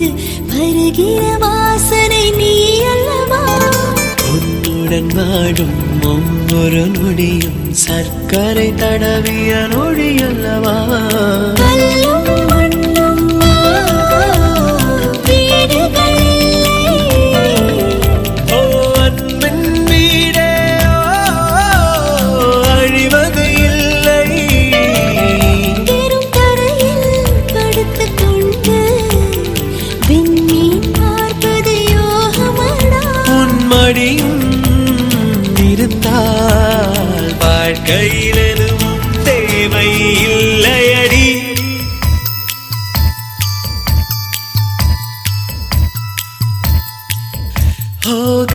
போது வருகிற வாசனை நீ அல்லவா? உன்னுடன் வாழும் ஒவ்வொரு நொடியும் சர்க்கரை தடவிய நொடி அல்லவா? மடியும் இருந்தால் வாழ்க்கையில் எதுவும் தேவை இல்லையடி ஓ